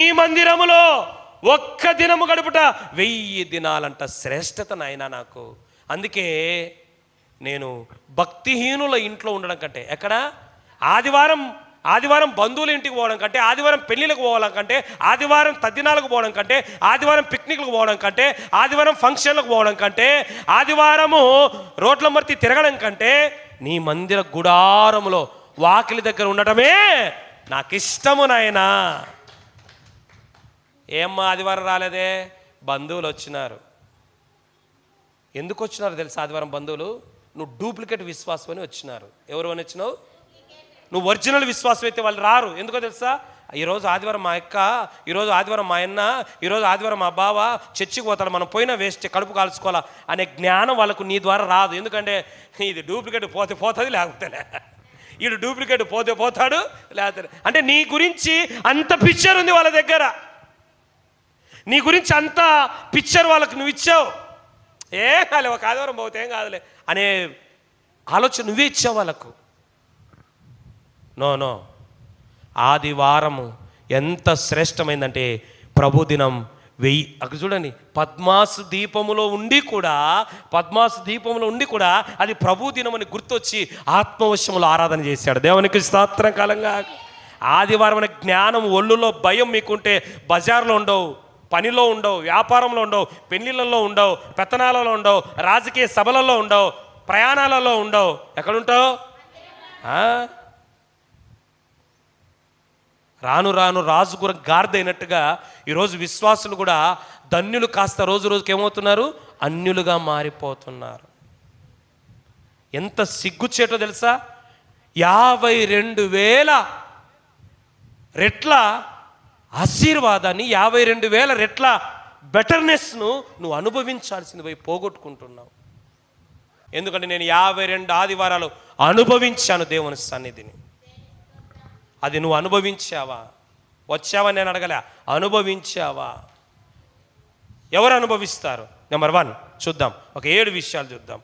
ఈ మందిరములో ఒక్క దినము గడుపుట వెయ్యి దినాలంట శ్రేష్టత నాయన నాకు. అందుకే నేను భక్తిహీనుల ఇంట్లో ఉండడం కంటే ఎక్కడ? ఆదివారం ఆదివారం బంధువుల ఇంటికి పోవడం కంటే ఆదివారం పెళ్ళిళ్ళకు పోవడం కంటే ఆదివారం తద్దినాలకు పోవడం కంటే ఆదివారం పిక్నిక్లకు పోవడం కంటే ఆదివారం ఫంక్షన్లకు పోవడం కంటే ఆదివారము రోడ్ల మర్తి తిరగడం కంటే నీ మందిర గుడారములో వాకిలి దగ్గర ఉండటమే నాకు ఇష్టము నాయనా. ఏమ్మా ఆదివారం రాలేదే? బంధువులు వచ్చినారు. ఎందుకు వచ్చినారు తెలుసా ఆదివారం బంధువులు? నువ్వు డూప్లికేట్ విశ్వాసం అని వచ్చినారు. ఎవరు అని వచ్చినావు? నువ్వు ఒరిజినల్ విశ్వాసం అయితే వాళ్ళు రారు. ఎందుకో తెలుసా? ఈరోజు ఆదివారం మా అక్క ఈరోజు ఆదివారం మా అన్న ఈరోజు ఆదివారం మా బావ చర్చికి పోతాడు మనం పోయినా వేస్ట్ కడుపు కాల్చుకోవాలా అనే జ్ఞానం వాళ్ళకు నీ ద్వారా రాదు. ఎందుకంటే ఇది డూప్లికేట్ పోతే పోతుంది లేకపోతే వీడు డూప్లికేట్ పోతే పోతాడు లేకపోతే అంటే నీ గురించి అంత పిక్చర్ ఉంది వాళ్ళ దగ్గర. నీ గురించి అంతా పిక్చర్ వాళ్ళకి నువ్వు ఇచ్చావు. ఏ కాలే ఒక ఆదివారం పోతే ఏం కాదులే అనే ఆలోచన నువ్వే ఇచ్చావు వాళ్ళకు. No no. ఆదివారము ఎంత శ్రేష్టమైందంటే ప్రభుదినం వెయ్యి అక్కడ చూడండి పద్మాసు దీపములో ఉండి కూడా పద్మాసు దీపములో ఉండి కూడా అది ప్రభు దినం అని గుర్తొచ్చి ఆత్మవశ్యములు ఆరాధన చేశాడు. దేవునికి స్తోత్రం కాలంగా. ఆదివారం అనే జ్ఞానం ఒళ్ళులో భయం మీకుంటే బజార్లో ఉండవు. పనిలో ఉండవు వ్యాపారంలో ఉండవు పెళ్ళిళ్ళల్లో ఉండవు పెత్తనాలలో ఉండవు రాజకీయ సభలలో ఉండవు ప్రయాణాలలో ఉండవు. ఎక్కడుంటావు? రాను రాను రాజు కూడా గార్దైనట్టుగా ఈరోజు విశ్వాసులు కూడా ధన్యులు కాస్త రోజు రోజుకి ఏమవుతున్నారు? అన్యులుగా మారిపోతున్నారు. ఎంత సిగ్గుచేటో తెలుసా? యాభై రెండు వేల రెట్ల ఆశీర్వాదాన్ని యాభై రెండు వేల రెట్ల బెటర్నెస్ను నువ్వు అనుభవించాల్సింది పోయి పోగొట్టుకుంటున్నావు. ఎందుకంటే నేను యాభై రెండు ఆదివారాలు అనుభవించాను దేవుని సన్నిధిని. అది నువ్వు అనుభవించావా? వచ్చావా నేను అడగలే. అనుభవించావా? ఎవరు అనుభవిస్తారు? నెంబర్ వన్ చూద్దాం. ఒక ఏడు విషయాలు చూద్దాం.